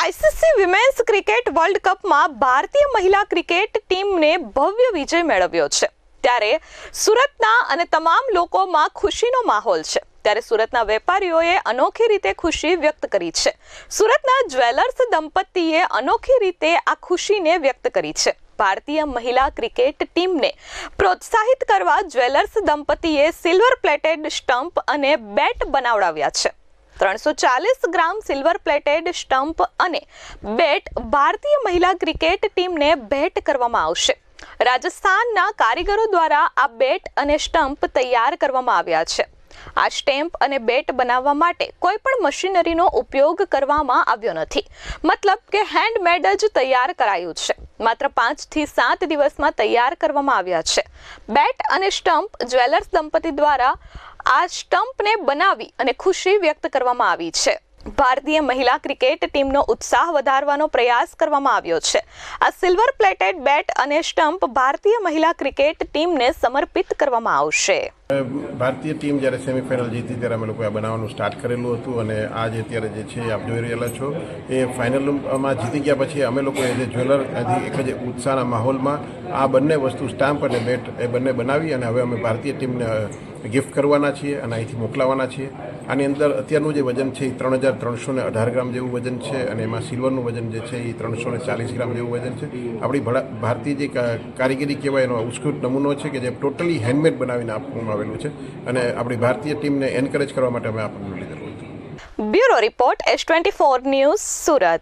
ICC women's cricket world કપમાં ભારતીય મહિલા ક્રિકેટ ટીમને ભવ્ય વિજય મેળવ્યો છે. ત્યારે સુરતના અને તમામ લોકોમાં ખુશીનો માહોલ છે. ત્યારે સુરતના વેપારીઓએ અનોખી રીતે ખુશી વ્યક્ત કરી છે. સુરતના જ્વેલર્સ દંપતીએ અનોખી રીતે આ ખુશીને વ્યક્ત કરી છે. ભારતીય મહિલા ક્રિકેટ ટીમને પ્રોત્સાહિત કરવા જ્વેલર્સ દંપતીએ સિલ્વર પ્લેટેડ સ્ટમ્પ અને બેટ બનાવડાવ્યા છે. ત્રણસો ચાલીસ ગ્રામ સિલ્વર પ્લેટેડ સ્ટમ્પ અને બેટ ભારતીય મહિલા ક્રિકેટ ટીમને ભેટ કરવામાં આવશે. રાજસ્થાનના કારીગરો દ્વારા આ બેટ અને સ્ટમ્પ તૈયાર કરવામાં આવ્યા છે. આ સ્ટેમ્પ અને બેટ બનાવવા માટે કોઈ પણ મશીનરીનો ઉપયોગ કરવામાં આવ્યો નથી. મતલબ કે હેન્ડમેડ જ તૈયાર કરાયું છે. માત્ર પાંચથી સાત દિવસમાં તૈયાર કરવામાં આવ્યા છે. બેટ અને સ્ટમ્પ જ્વેલર્સ દંપતી દ્વારા આ સ્ટમ્પને બનાવી અને ખુશી વ્યક્ત કરવામાં આવી છે. ભારતીય મહિલા ક્રિકેટ ટીમનો ઉત્સાહ વધારવાનો પ્રયાસ કરવામાં આવ્યો છે. આ સિલ્વર પ્લેટેડ બેટ અને સ્ટમ્પ ભારતીય મહિલા ક્રિકેટ ટીમને સમર્પિત કરવામાં આવશે. ભારતીય ટીમ જ્યારે સેમિફાઇનલ જીતી ત્યારે અમે લોકોએ બનાવવાનું સ્ટાર્ટ કરેલું હતું અને આજે અત્યારે જે છે આપ જોઈ રહેલા છો, એ ફાઇનલમાં જીતી ગયા પછી અમે લોકો એ જે જ્વેલર એક જ ઉત્સાહના માહોલમાં આ બંને વસ્તુ સ્ટામ્પ અને બેટ એ બંને બનાવી અને હવે અમે ભારતીય ટીમને ગિફ્ટ કરવાના છીએ અને અહીંથી મોકલાવાના છીએ. આની અંદર અત્યારનું જે વજન છે એ ત્રણ હજાર ત્રણસો ને અઢાર ગ્રામ જેવું વજન છે અને એમાં સિલ્વરનું વજન જે છે એ ત્રણસો ને ચાલીસ ગ્રામ જેવું વજન છે. આપણી ભારતીય જે કારીગરી કહેવાય એનો ઉત્કૃષ્ટ નમૂનો છે કે જે ટોટલી હેન્ડમેડ બનાવીને આપવામાં આવેલું છે અને આપણી ભારતીય ટીમને એન્કરેજ કરવા માટે અમે આપણને લીધેલું હતું. Bureau report S twenty four news Surat.